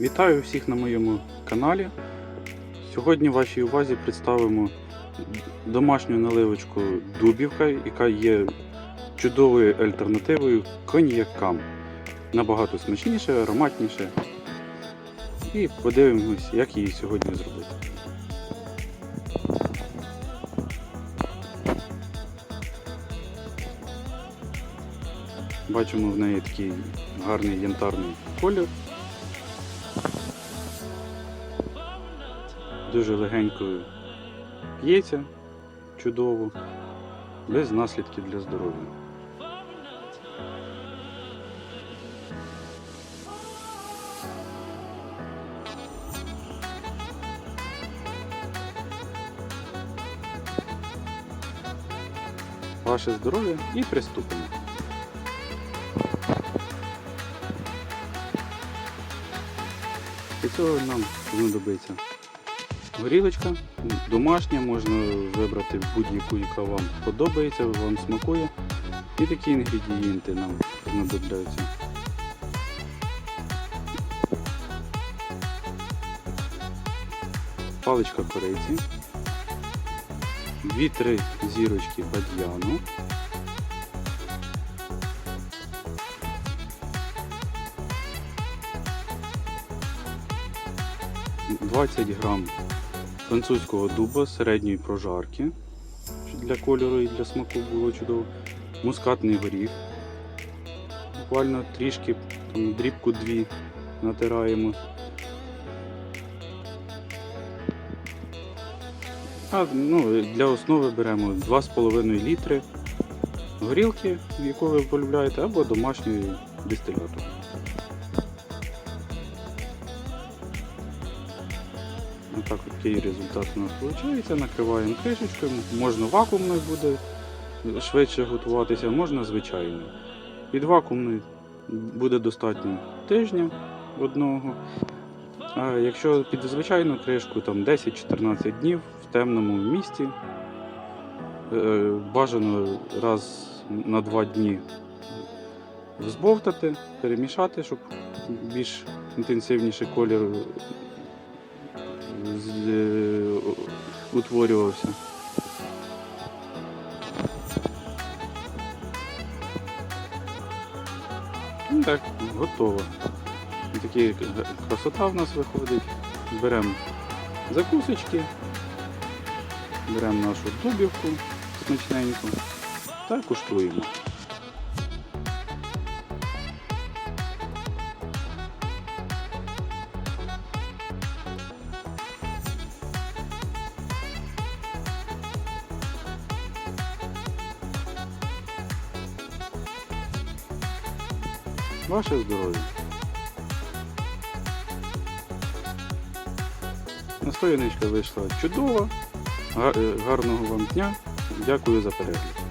Вітаю всіх на моєму каналі. Сьогодні вашій увазі представимо домашню наливочку Дубівка, яка є чудовою альтернативою коньякам. Набагато смачніше, ароматніше. І подивимось, як її сьогодні зробити. Бачимо в неї такий гарний янтарний колір. Дуже легенько п'ється, чудово, без наслідків для здоров'я. Ваше здоров'я і приступимо. Для цього нам знадобиться горілочка, домашня, можна вибрати будь-яку, яка вам подобається, вам смакує. І такі інгредієнти нам знадобляються. Паличка кориці, 2-3 зірочки бадьяну, – 20 грам французького дуба середньої прожарки, для кольору і для смаку було чудово. Мускатний горіх. Буквально трішки, там, дрібку дві натираємо. А, ну, для основи беремо 2,5 літри горілки, яку ви полюбляєте, або домашньої дистиляту. Отак от такий результат у нас виходить. Накриваємо кришечкою, можна вакуумною буде швидше готуватися, можна звичайною. Від вакуумної буде достатньо тижня одного. А якщо під звичайну кришку там 10-14 днів в темному місці, е, бажано раз на два дні збовтати, перемішати, щоб більш інтенсивніший колір з- е, утворювався. Ну так, готово. Такі красота в нас виходить. Беремо закусочки, беремо нашу дубівку смачненьку та куштуємо. Ваше здоров'я. Настояничка вийшла чудова. Е, Гарного вам дня. Дякую за перегляд.